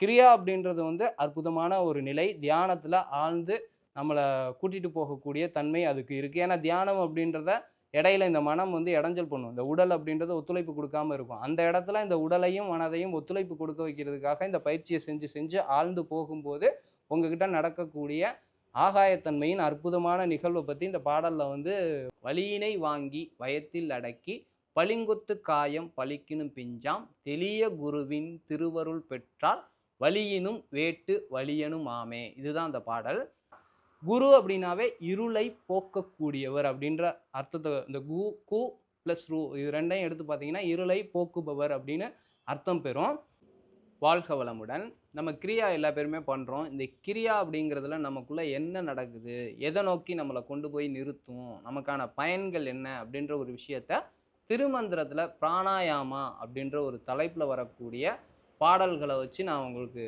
கிரியா அப்படின்றது வந்து அற்புதமான ஒரு நிலை. தியானத்தில் ஆழ்ந்து நம்மளை கூட்டிகிட்டு போகக்கூடிய தன்மை அதுக்கு இருக்குது ஏன்னா தியானம் அப்படின்றத இடையில இந்த மனம் வந்து இடைஞ்சல் பண்ணும். இந்த உடல் அப்படின்றது ஒத்துழைப்பு கொடுக்காம இருக்கும். அந்த இடத்துல இந்த உடலையும் மனதையும் ஒத்துழைப்பு கொடுக்க வைக்கிறதுக்காக இந்த பயிற்சியை செஞ்சு செஞ்சு ஆழ்ந்து போகும்போது உங்ககிட்ட நடக்கக்கூடிய ஆகாயத்தன்மையின் அற்புதமான நிகழ்வை பற்றி இந்த பாடலில் வந்து வலியினை வாங்கி வயத்தில் அடக்கி பளிங்கொத்து காயம் பழிக்கினும் பிஞ்சாம் தெளிய குருவின் திருவருள் பெற்றால் வலியினும் வேட்டு வலியனும் ஆமே இதுதான் அந்த பாடல். குரு அப்படின்னாவே இருளை போக்கக்கூடியவர் அப்படின்ற அர்த்தத்தை இந்த கு கு ப்ளஸ் ரூ இது ரெண்டையும் எடுத்து பார்த்தீங்கன்னா இருளை போக்குபவர் அப்படின்னு அர்த்தம் பெறும். வாழ்க வளமுடன். நம்ம கிரியா எல்லா பேருமே பண்ணுறோம் இந்த கிரியா அப்படிங்கிறதுல நமக்குள்ளே என்ன நடக்குது? எதை நோக்கி நம்மளை கொண்டு போய் நிறுத்தும்? நமக்கான பயன்கள் என்ன? அப்படின்ற ஒரு விஷயத்த திருமந்திரத்தில் பிராணாயாமா அப்படின்ற ஒரு தலைப்பில் வரக்கூடிய பாடல்களை வச்சு நான் உங்களுக்கு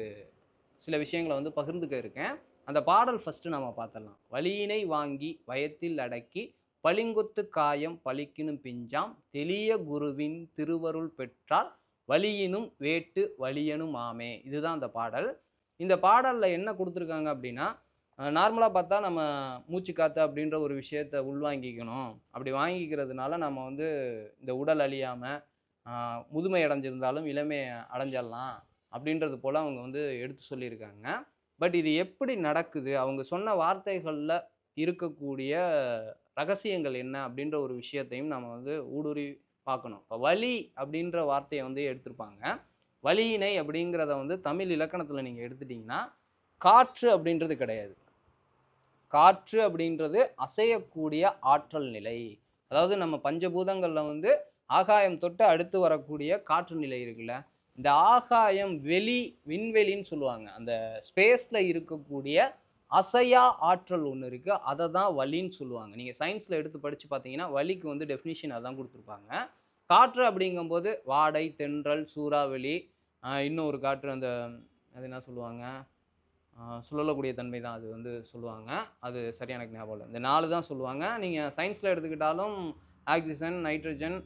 சில விஷயங்களை வந்து பகிர்ந்துக்க இருக்கேன். அந்த பாடல் ஃபஸ்ட்டு நம்ம பார்த்துடலாம். வலியினை வாங்கி வயத்தில் அடக்கி பளிங்குத்து காயம் பழிக்கினும் பிஞ்சாம் தெளிய குருவின் திருவருள் பெற்றால் வலியினும் வேட்டு வலியனும் ஆமே. இதுதான் அந்த பாடல். இந்த பாடலில் என்ன கொடுத்துருக்காங்க அப்படின்னா நார்மலாக பார்த்தா நம்ம மூச்சு காற்று அப்படின்ற ஒரு விஷயத்த உள்வாங்கிக்கணும். அப்படி வாங்கிக்கிறதுனால நம்ம வந்து இந்த உடல் அழியாமல் முதுமை அடைஞ்சிருந்தாலும் இளமை அடைஞ்சிடலாம் அப்படின்றது போல் அவங்க வந்து எடுத்து சொல்லியிருக்காங்க. பட் இது எப்படி நடக்குது? அவங்க சொன்ன வார்த்தைகளில் இருக்கக்கூடிய ரகசியங்கள் என்ன அப்படின்ற ஒரு விஷயத்தையும் நம்ம வந்து ஊடுருவி பார்க்கணும். இப்போ வலி அப்படின்ற வார்த்தையை வந்து எடுத்திருப்பாங்க. வலியினை அப்படிங்கிறத வந்து தமிழ் இலக்கணத்தில் நீங்கள் எடுத்துட்டிங்கன்னா காற்று அப்படின்றது கிடையாது. காற்று அப்படின்றது அசையக்கூடிய ஆற்றல் நிலை. அதாவது நம்ம பஞ்சபூதங்களில் வந்து ஆகாயம் தொட்டு அடுத்து வரக்கூடிய காற்று நிலை இருக்குல்ல இந்த ஆகாயம் வெளி விண்வெளின்னு சொல்லுவாங்க. அந்த ஸ்பேஸில் இருக்கக்கூடிய அசையா ஆற்றல் ஒன்று இருக்குது அதை தான் வலின்னு சொல்லுவாங்க. நீங்கள் சயின்ஸில் எடுத்து படித்து பார்த்தீங்கன்னா வலிக்கு வந்து டெஃபினிஷன் அதான் கொடுத்துருப்பாங்க. காற்று அப்படிங்கும்போது வாடை தென்றல் சூறாவளி இன்னும் ஒரு காற்று அந்த அது என்ன சொல்லுவாங்க? சுழலக்கூடிய தன்மை தான் அது வந்து சொல்லுவாங்க. அது சரியான எனக்கு ஞாபகம் இல்லை. இந்த நாலு தான் சொல்லுவாங்க. நீங்கள் சயின்ஸில் எடுத்துக்கிட்டாலும் oxygen nitrogen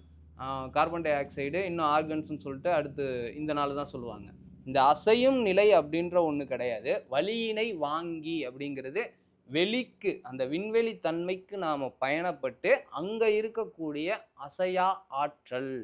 carbon dioxide இன்னும் ஆர்கன்ஸ்னு சொல்லிட்டு அடுத்து இந்த நாள் தான் சொல்லுவாங்க. இந்த அசையும் நிலை அப்படின்ற ஒன்று கிடையாது. வலியினை வாங்கி அப்படிங்கிறது வெளிக்கு அந்த விண்வெளி தன்மைக்கு நாம் பயணப்பட்டு அங்கே இருக்கக்கூடிய அசையா ஆற்றல்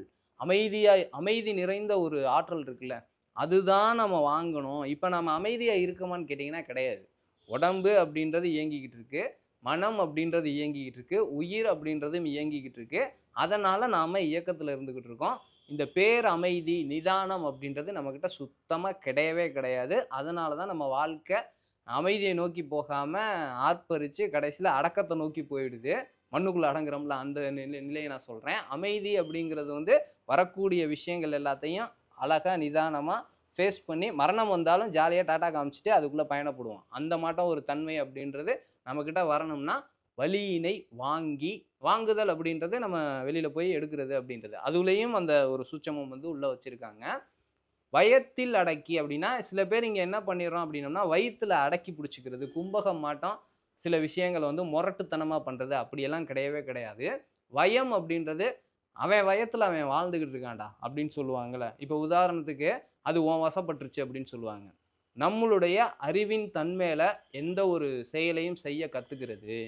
அமைதியாக அமைதி நிறைந்த ஒரு ஆற்றல் இருக்குல்ல அதுதான் நம்ம வாங்கணும். இப்போ நம்ம அமைதியாக இருக்கோமான்னு கேட்டிங்கன்னா கிடையாது. உடம்பு அப்படின்றது இயங்கிக்கிட்டு இருக்கு மனம் அப்படின்றது இயங்கிக்கிட்டு இருக்கு உயிர் அப்படின்றதும் இயங்கிக்கிட்டு இருக்கு. அதனால் நாம் இயக்கத்தில் இருந்துக்கிட்டு இருக்கோம் இந்த பேர் அமைதி நிதானம் அப்படின்றது நம்மக்கிட்ட சுத்தமாக கிடையவே கிடையாது. அதனால தான் நம்ம வாழ்க்கை அமைதியை நோக்கி போகாமல் ஆர்ப்பரித்து கடைசியில் அடக்கத்தை நோக்கி போயிடுது. மண்ணுக்குள்ளே அடங்குறோம்ல அந்த நிலை நிலையை நான் சொல்கிறேன் அமைதி அப்படிங்கிறது வந்து வரக்கூடிய விஷயங்கள் எல்லாத்தையும் அழகாக நிதானமாக ஃபேஸ் பண்ணி மரணம் வந்தாலும் ஜாலியாக டாட்டா காமிச்சிட்டு அதுக்குள்ளே பயணப்படுவோம். அந்த மாட்டம் ஒரு தன்மை அப்படின்றது நம்மக்கிட்ட வரணும்னா வலியினை வாங்கி வாங்குதல் அப்படின்றது நம்ம வெளியில் போய் எடுக்கிறது அப்படின்றது. அதுலேயும் அந்த ஒரு சூட்சமம் வந்து உள்ளே வச்சுருக்காங்க. வயத்தில் அடக்கி அப்படின்னா சில பேர் இங்கே என்ன பண்ணிடுறோம் அப்படின்னம்னா வயிற்றுல அடக்கி பிடிச்சிக்கிறது கும்பகம் மாட்டோம் சில விஷயங்களை வந்து முரட்டுத்தனமாக பண்ணுறது அப்படியெல்லாம் கிடையவே கிடையாது. வயம் அப்படின்றது அவன் வயத்தில் அவன் வாழ்ந்துக்கிட்டு இருக்கான்டா அப்படின்னு சொல்லுவாங்கள்ல இப்போ உதாரணத்துக்கு அது உன் வசப்பட்டுருச்சு அப்படின்னு சொல்லுவாங்க. நம்மளுடைய அறிவின் தன்மையில் எந்த ஒரு செயலையும் செய்ய கற்றுக்கிறது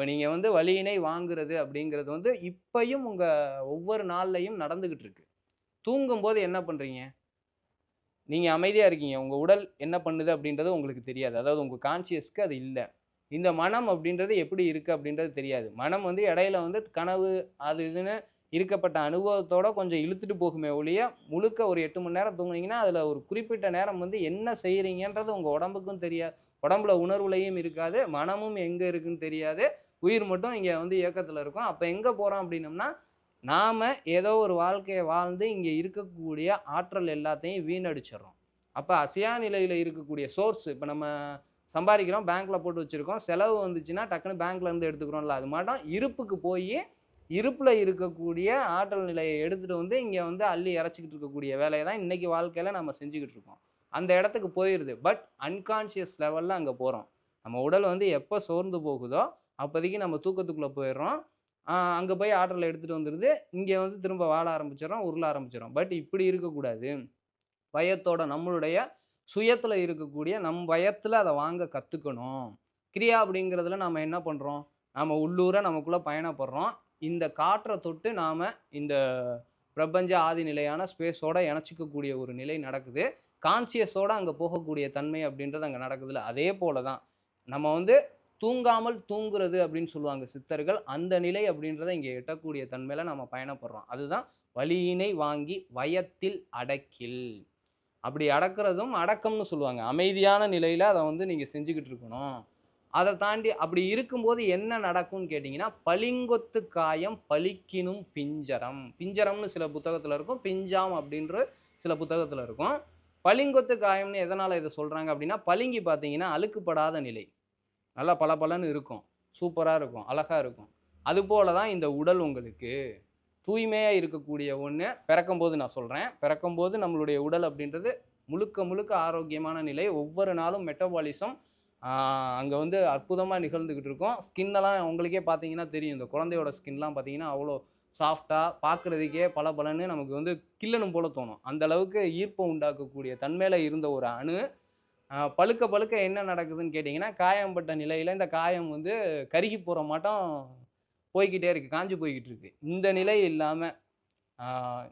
இப்போ நீங்கள் வந்து வழியினை வாங்குறது அப்படிங்கிறது வந்து இப்பையும் உங்கள் ஒவ்வொரு நாள்லையும் நடந்துக்கிட்டு இருக்கு தூங்கும்போது என்ன பண்ணுறீங்க நீங்கள் அமைதியாக இருக்கீங்க. உங்கள் உடல் என்ன பண்ணுது அப்படின்றது உங்களுக்கு தெரியாது. அதாவது உங்கள் கான்சியஸ்க்கு அது இல்லை. இந்த மனம் அப்படின்றது எப்படி இருக்குது அப்படின்றது தெரியாது. மனம் வந்து இடையில வந்து கனவு அது இதுன்னு இருக்கப்பட்ட அனுபவத்தோட கொஞ்சம் இழுத்துட்டு போகுமே ஒழிய முழுக்க ஒரு எட்டு மணி நேரம் தூங்குனீங்கன்னா அதில் ஒரு குறிப்பிட்ட நேரம் வந்து என்ன செய்கிறீங்கன்றது உங்கள் உடம்புக்கும் தெரியாது உடம்புல உணர்வுலையும் இருக்காது. மனமும் எங்கே இருக்குன்னு தெரியாது. உயிர் மட்டும் இங்கே வந்து இயக்கத்தில் இருக்கும். அப்போ எங்கே போகிறோம் அப்படின்னம்னா நாம் ஏதோ ஒரு வாழ்க்கையை வாழ்ந்து இங்கே இருக்கக்கூடிய ஆற்றல் எல்லாத்தையும் வீணடிச்சிடுறோம். அப்போ அசையா நிலையில் இருக்கக்கூடிய சோர்ஸ் இப்போ நம்ம சம்பாதிக்கிறோம் பேங்க்கில் போட்டு வச்சுருக்கோம். செலவு வந்துச்சுன்னா டக்குன்னு பேங்க்லேருந்து எடுத்துக்கிறோம்ல. அது மாட்டோம் இருப்புக்கு போய் இருப்பில் இருக்கக்கூடிய ஆற்றல் நிலையை எடுத்துகிட்டு வந்து இங்கே வந்து அள்ளி இறச்சிக்கிட்டு இருக்கக்கூடிய வேலையை தான் இன்றைக்கி வாழ்க்கையில் நம்ம செஞ்சுக்கிட்டு இருக்கோம். அந்த இடத்துக்கு போயிடுது பட் அன்கான்ஷியஸ் லெவலில் அங்கே போகிறோம் நம்ம உடல் வந்து எப்போ சோர்ந்து போகுதோ அப்போதைக்கு நம்ம தூக்கத்துக்குள்ளே போயிடுறோம். அங்கே போய் ஆற்றலை எடுத்துகிட்டு வந்துடுது. இங்கே வந்து திரும்ப வாழ ஆரம்பிச்சிடறோம் உருள ஆரம்பிச்சிடறோம். பட் இப்படி இருக்கக்கூடாது. பயத்தோட நம்மளுடைய சுயத்தில் இருக்கக்கூடிய நம் பயத்தில் அதை வாங்க கற்றுக்கணும் கிரியா அப்படிங்கிறதுல நாம் என்ன பண்ணுறோம் நம்ம உள்ளூர நமக்குள்ளே பயணப்படுறோம். இந்த காற்றை தொட்டு நாம் இந்த பிரபஞ்ச ஆதி நிலையான ஸ்பேஸோட இணைச்சிக்கக்கூடிய ஒரு நிலை நடக்குது. கான்சியஸோடு அங்கே போகக்கூடிய தன்மை அப்படின்றது அங்கே நடக்குதுல்ல. அதே போல தான் நம்ம வந்து தூங்காமல் தூங்குறது அப்படின்னு சொல்லுவாங்க சித்தர்கள். அந்த நிலை அப்படின்றத இங்கே எட்டக்கூடிய தன்மையில் நம்ம பயணப்படுறோம். அதுதான் வலியினை வாங்கி வயத்தில் அடக்கில். அப்படி அடக்கிறதும் அடக்கம்னு சொல்லுவாங்க. அமைதியான நிலையில் அதை வந்து நீங்கள் செஞ்சுக்கிட்டு இருக்கணும். அதை தாண்டி அப்படி இருக்கும்போது என்ன நடக்கும்னு கேட்டிங்கன்னா பளிங்கொத்து காயம் பளிக்கினும் பிஞ்சரம். பிஞ்சரம்னு சில புத்தகத்தில் இருக்கும். பிஞ்சாம் அப்படின்ற சில புத்தகத்தில் இருக்கும். பளிங்கொத்து காயம்னு எதனால் இதை சொல்கிறாங்க அப்படின்னா பளிங்கி பார்த்தீங்கன்னா அழுக்குப்படாத நிலை. நல்லா பளபளன்னு இருக்கும். சூப்பராக இருக்கும். அழகாக இருக்கும். அதுபோல தான் இந்த உடல் உங்களுக்கு தூய்மையாக இருக்கக்கூடிய ஒன்று பிறக்கும்போது நான் சொல்கிறேன் பிறக்கும்போது நம்மளுடைய உடல் அப்படின்றது முழுக்க முழுக்க ஆரோக்கியமான நிலை. ஒவ்வொரு நாளும் மெட்டபாலிசம் அங்கே வந்து அற்புதமாக நிகழ்ந்துக்கிட்டு இருக்கும். ஸ்கின்னெல்லாம் உங்களுக்கே பார்த்தீங்கன்னா தெரியும். இந்த குழந்தையோட ஸ்கின்லாம் பார்த்தீங்கன்னா அவ்வளோ சாஃப்டாக பார்க்குறதுக்கே பல பலன்னு நமக்கு வந்து கில்லணும் போல தோணும். அந்த அளவுக்கு ஈர்ப்பம் உண்டாக்கக்கூடிய தன்மையில் இருந்த ஒரு அணு பழுக்க பழுக்க என்ன நடக்குதுன்னு கேட்டிங்கன்னா காயம்பட்ட நிலையில் இந்த காயம் வந்து கருகி போகிற மாட்டம் போய்கிட்டே இருக்குது காஞ்சு போய்கிட்டு இருக்கு. இந்த நிலை இல்லாமல்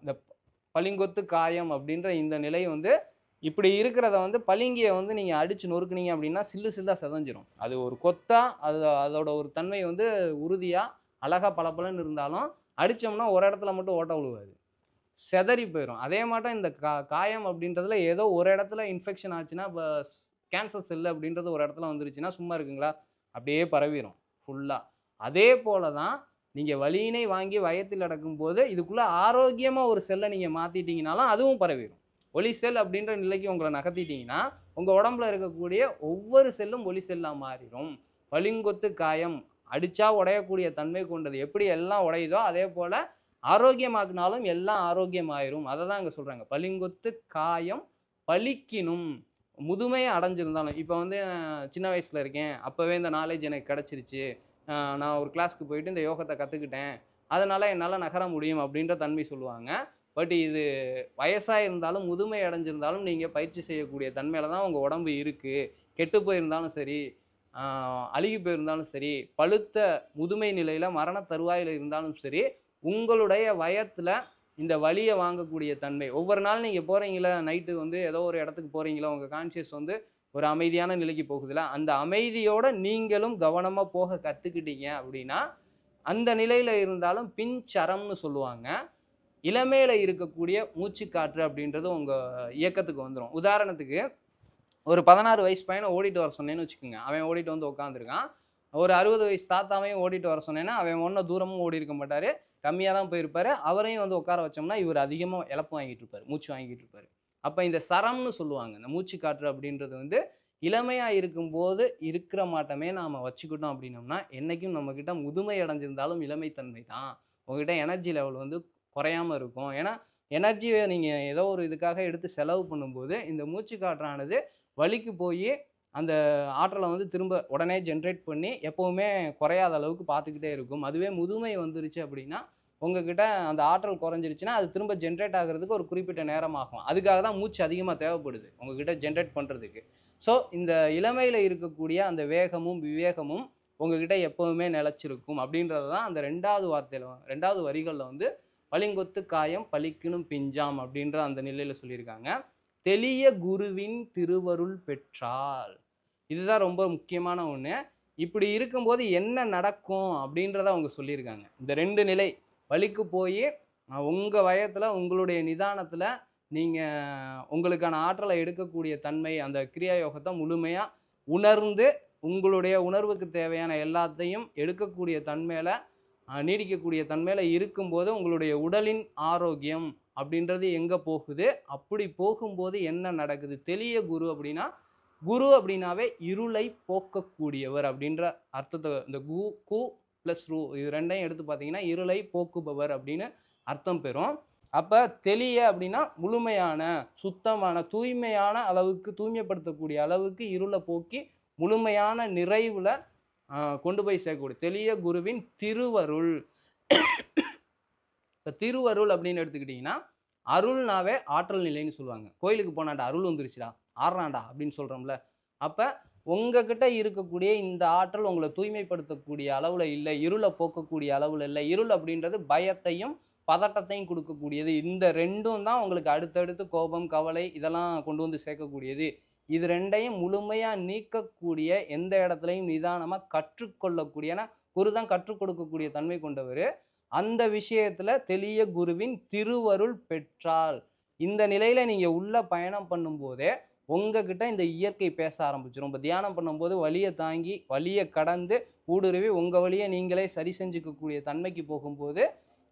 இந்த பளிங்கொத்து காயம் அப்படின்ற இந்த நிலை வந்து இப்படி இருக்கிறத வந்து பளிங்கியை வந்து நீங்கள் அடித்து நொறுக்குனீங்க அப்படின்னா சில்லு சில்லாக செதஞ்சிரும். அது ஒரு கொத்தாக அது அதோட ஒரு தன்மை வந்து உறுதியாக அழகாக பளபளன்னு இருந்தாலும் அடித்தோம்னா ஒரு இடத்துல மட்டும் ஓட்ட விழுவாது செதறி போயிடும் அதே மாட்டம் இந்த கா காயம் அப்படின்றதுல ஏதோ ஒரு இடத்துல இன்ஃபெக்ஷன் ஆச்சுன்னா இப்போ கேன்சர் செல் அப்படின்றது ஒரு இடத்துல வந்துருச்சுன்னா சும்மா இருக்குங்களா? அப்படியே பரவிடும் ஃபுல்லாக அதே போல தான் நீங்கள் வலியினை வாங்கி வயத்தில் அடக்கும் போது இதுக்குள்ளே ஆரோக்கியமாக ஒரு செல்லை நீங்கள் மாற்றிட்டீங்கனாலும் அதுவும் பரவிடும் ஒளி செல் அப்படின்ற நிலைக்கு உங்களை நகர்த்திட்டீங்கன்னா உங்கள் உடம்புல இருக்கக்கூடிய ஒவ்வொரு செல்லும் ஒளி செல்லாக மாறிடும் பளிங்கொத்து காயம் அடித்தா உடையக்கூடிய தன்மை கொண்டது எப்படி எல்லாம் உடையுதோ அதே போல் ஆரோக்கியமாக்குனாலும் எல்லாம் ஆரோக்கியமாயிரும். அதை தான் அங்கே சொல்கிறாங்க பளிங்கொத்து காயம் பலிக்கினும் முதுமையை அடைஞ்சிருந்தாலும். இப்போ வந்து சின்ன வயசில் இருக்கேன். அப்போவே இந்த நாலேஜ் எனக்கு கிடச்சிருச்சு. நான் ஒரு கிளாஸ்க்கு போயிட்டு இந்த யோகத்தை கற்றுக்கிட்டேன் அதனால் என்னால் நகர முடியும் அப்படின்ற தன்மை சொல்லுவாங்க. பட் இது வயசாக இருந்தாலும் முதுமை அடைஞ்சிருந்தாலும் நீங்கள் பயிற்சி செய்யக்கூடிய தன்மையில் தான் உங்கள் உடம்பு இருக்குது கெட்டு போயிருந்தாலும் சரி அழுகி போயிருந்தாலும் சரி பழுத்த முதுமை நிலையில் மரண தருவாயில் இருந்தாலும் சரி உங்களுடைய வயத்தில் இந்த வழியை வாங்கக்கூடிய தன்மை. ஒவ்வொரு நாள் நீங்கள் போகிறீங்களா நைட்டு வந்து ஏதோ ஒரு இடத்துக்கு போகிறீங்களா உங்கள் கான்சியஸ் வந்து ஒரு அமைதியான நிலைக்கு போகுதுல. அந்த அமைதியோட நீங்களும் கவனமாக போக கற்றுக்கிட்டீங்க அப்படின்னா அந்த நிலையில் இருந்தாலும் பின்சரம்னு சொல்லுவாங்க. இளமையில் இருக்கக்கூடிய மூச்சுக்காற்று அப்படின்றது உங்கள் இயக்கத்துக்கு வந்துடும் உதாரணத்துக்கு ஒரு பதினாறு வயசு பையனை ஓடிட்டு வர சொன்னேன்னு வச்சுக்கோங்க. அவன் ஓடிட்டு வந்து உட்காந்துருக்கான் ஒரு அறுபது வயசு தாத்தாவையும் ஓடிட்டு வர சொன்னேன்னா அவன் ஒன்றும் தூரமும் ஓடி இருக்க மாட்டார். கம்மியாக தான் போயிருப்பாரு. அவரையும் வந்து உட்கார வச்சோம்னா இவர் அதிகமாக இழப்பு வாங்கிட்டு இருப்பார். மூச்சு வாங்கிட்டு இருப்பார். அப்போ இந்த சரம்னு சொல்லுவாங்க. இந்த மூச்சு காற்று அப்படின்றது வந்து இளமையாக இருக்கும்போது இருக்கிற மாட்டமே நாம் வச்சுக்கிட்டோம் அப்படின்னோம்னா என்றைக்கும் நம்மக்கிட்ட முதுமை அடைஞ்சிருந்தாலும் இளமைத்தன்மை தான். உங்ககிட்ட எனர்ஜி லெவல் வந்து குறையாம இருக்கும். ஏன்னா எனர்ஜியை நீங்கள் ஏதோ ஒரு இதுக்காக எடுத்து செலவு பண்ணும்போது இந்த மூச்சு காற்றானது வலிக்கு போய் அந்த ஆற்றலை வந்து திரும்ப உடனே ஜென்ரேட் பண்ணி எப்போவுமே குறையாத அளவுக்கு பார்த்துக்கிட்டே இருக்கும். அதுவே முதுமை வந்துருச்சு அப்படின்னா உங்ககிட்ட அந்த ஆற்றல் குறைஞ்சிருச்சுன்னா அது திரும்ப ஜென்ரேட் ஆகிறதுக்கு ஒரு குறிப்பிட்ட நேரம் ஆகும். அதுக்காக தான் மூச்சு அதிகமாக தேவைப்படுது உங்ககிட்ட ஜென்ரேட் பண்ணுறதுக்கு ஸோ இந்த இளமையில் இருக்கக்கூடிய அந்த வேகமும் விவேகமும் உங்ககிட்ட எப்போவுமே நிலச்சிருக்கும் அப்படின்றது தான் அந்த ரெண்டாவது வார்த்தையில் ரெண்டாவது வரிகளில் வந்து பளிங்கொத்து காயம் பளிக்கணும் பிஞ்சாம் அப்படின்ற அந்த நிலையில் சொல்லியிருக்காங்க. தெளிய குருவின் திருவருள் பெற்றால் இதுதான் ரொம்ப முக்கியமான ஒன்று இப்படி இருக்கும்போது என்ன நடக்கும் அப்படின்றத அவங்க சொல்லியிருக்காங்க. இந்த ரெண்டு நிலை வழிக்கு போய் உங்கள் வயத்தில் உங்களுடைய நிதானத்தில் நீங்கள் உங்களுக்கான ஆற்றலை எடுக்கக்கூடிய தன்மை அந்த கிரியா யோகத்தை முழுமையாக உணர்ந்து உங்களுடைய உணர்வுக்கு தேவையான எல்லாத்தையும் எடுக்கக்கூடிய தன்மையில் நீடிக்கக்கூடிய தன்மையில் இருக்கும்போது உங்களுடைய உடலின் ஆரோக்கியம் அப்படின்றது எங்கே போகுது? அப்படி போகும்போது என்ன நடக்குது? தெளிய குரு அப்படின்னா குரு அப்படின்னாவே இருளை போக்கக்கூடியவர் அப்படின்ற அர்த்தத்தை இந்த கு கு ப்ளஸ் ரூ இது ரெண்டையும் எடுத்து பார்த்தீங்கன்னா இருளை போக்குபவர் அப்படின்னு அர்த்தம் பெறும். அப்போ தெளிய அப்படின்னா முழுமையான சுத்தமான தூய்மையான அளவுக்கு தூய்மைப்படுத்தக்கூடிய அளவுக்கு இருளை போக்கி முழுமையான நிறைவில் கொண்டு போய் சேர்க்கக்கூடிய தெளிய குருவின் திருவருள். இப்போ திருவருள் அப்படின்னு எடுத்துக்கிட்டிங்கன்னா அருள்னாவே ஆற்றல் நிலைன்னு சொல்லுவாங்க. கோயிலுக்கு போனாண்டா அருள் வந்துருச்சுடா ஆடுறான்டா அப்படின்னு சொல்கிறோம்ல அப்போ உங்ககிட்ட இருக்கக்கூடிய இந்த ஆற்றல் உங்களை தூய்மைப்படுத்தக்கூடிய அளவில் இல்லை இருளை போக்கக்கூடிய அளவில் இல்லை. இருள் அப்படின்றது பயத்தையும் பதட்டத்தையும் கொடுக்கக்கூடியது. இந்த ரெண்டும் தான் உங்களுக்கு அடுத்தடுத்து கோபம் கவலை இதெல்லாம் கொண்டு வந்து சேர்க்கக்கூடியது. இது ரெண்டையும் முழுமையாக நீக்கக்கூடிய எந்த இடத்துலையும் நிதானமாக கற்றுக்கொள்ளக்கூடிய ஏன்னா குரு தான் கற்றுக் கொடுக்கக்கூடிய தன்மை கொண்டவர். அந்த விஷயத்துல தெளிய குருவின் திருவருள் பெற்றால் இந்த நிலையில நீங்க உள்ள பயணம் பண்ணும்போதே உங்ககிட்ட இந்த இயற்கை பேச ஆரம்பிச்சிடும் இப்போ தியானம் பண்ணும்போது வழியை தாங்கி வழியை கடந்து ஊடுருவி உங்கள் வழியை நீங்களே சரி செஞ்சுக்கக்கூடிய தன்மைக்கு போகும்போது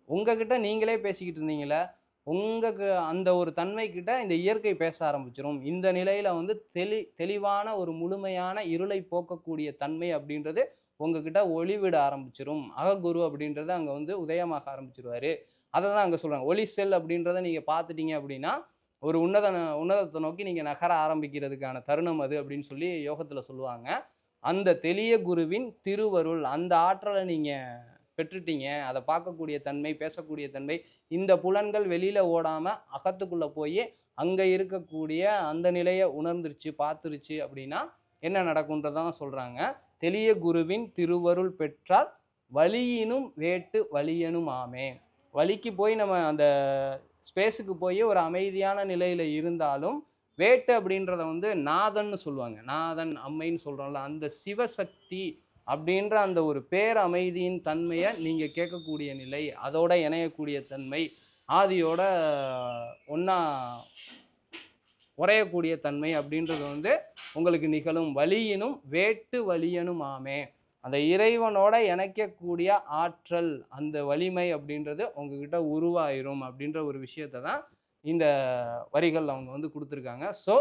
உங்ககிட்ட நீங்களே பேசிக்கிட்டு இருந்தீங்களே உங்களுக்கு அந்த ஒரு தன்மைக்கிட்ட இந்த இயற்கை பேச ஆரம்பிச்சிடும் இந்த நிலையில் வந்து தெளி தெளிவான ஒரு முழுமையான இருளை போக்கக்கூடிய தன்மை அப்படின்றது உங்ககிட்ட ஒளிவிட ஆரம்பிச்சிரும். அககுரு அப்படின்றத அங்கே வந்து உதயமாக ஆரம்பிச்சிருவாரு. அதை தான் அங்கே சொல்கிறாங்க ஒளி செல் அப்படின்றத நீங்கள் பார்த்துட்டீங்க அப்படின்னா ஒரு உன்னத உன்னதத்தை நோக்கி நீங்கள் நகர ஆரம்பிக்கிறதுக்கான தருணம் அது அப்படின்னு சொல்லி யோகத்தில் சொல்லுவாங்க. அந்த தெளிய குருவின் திருவருள் அந்த ஆற்றலை நீங்கள் பெற்றுட்டீங்க. அதை பார்க்கக்கூடிய தன்மை பேசக்கூடிய தன்மை இந்த புலன்கள் வெளியில் ஓடாமல் அகத்துக்குள்ளே போய் அங்கே இருக்கக்கூடிய அந்த நிலையை உணர்ந்துருச்சு பார்த்துருச்சு அப்படின்னா என்ன நடக்குன்றதான் சொல்கிறாங்க தெளிய குருவின் திருவருள் பெற்றால் வழியினும் வேட்டு வழியனும் ஆமே வழிக்கு போய் நம்ம அந்த ஸ்பேஸுக்கு போய் ஒரு அமைதியான நிலையில் இருந்தாலும் வேட்டு அப்படின்றத வந்து நாதன்னு சொல்லுவாங்க. நாதன் அம்மைன்னு சொல்கிறோம்ல அந்த சிவசக்தி அப்படின்ற அந்த ஒரு பேர் அமைதியின் தன்மையை நீங்கள் கேட்கக்கூடிய நிலை அதோட இணையக்கூடிய தன்மை ஆதியோட ஒன்றா உறையக்கூடிய தன்மை அப்படின்றது வந்து உங்களுக்கு நிகழும் வலியினும் வேட்டு வலியனும் ஆமே அந்த இறைவனோட இணைக்கக்கூடிய ஆற்றல் அந்த வலிமை அப்படின்றது உங்ககிட்ட உருவாயிரும் அப்படின்ற ஒரு விஷயத்தை தான் இந்த வரிகள் அவங்க வந்து கொடுத்துருக்காங்க. ஸோ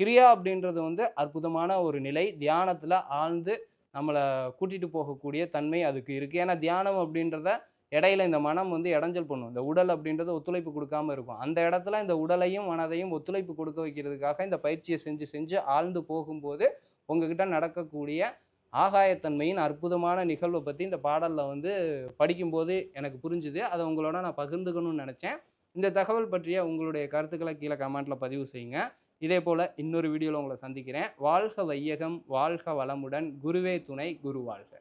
கிரியா அப்படின்றது வந்து அற்புதமான ஒரு நிலை. தியானத்தில் ஆழ்ந்து நம்மளை கூட்டிட்டு போகக்கூடிய தன்மை அதுக்கு இருக்குது ஏன்னா தியானம் அப்படின்றத இடையில இந்த மனம் வந்து இடைஞ்சல் பண்ணும். இந்த உடல் அப்படின்றது ஒத்துழைப்பு கொடுக்காம இருக்கும். அந்த இடத்துல இந்த உடலையும் மனதையும் ஒத்துழைப்பு கொடுக்க வைக்கிறதுக்காக இந்த பயிற்சியை செஞ்சு செஞ்சு ஆழ்ந்து போகும்போது உங்ககிட்ட நடக்கக்கூடிய ஆகாயத்தன்மையின் அற்புதமான நிகழ்வை பற்றி இந்த பாடலில் வந்து படிக்கும்போது எனக்கு புரிஞ்சுது. அதை உங்களோட நான் பகிர்ந்துக்கணும்னு நினச்சேன். இந்த தகவல் பற்றிய உங்களுடைய கருத்துக்களை கீழே கமெண்ட்டில் பதிவு செய்யுங்க. இதே போல் இன்னொரு வீடியோவில் உங்களை சந்திக்கிறேன். வாழ்க வையகம் வாழ்க வளமுடன். குருவே துணை குரு வாழ்க.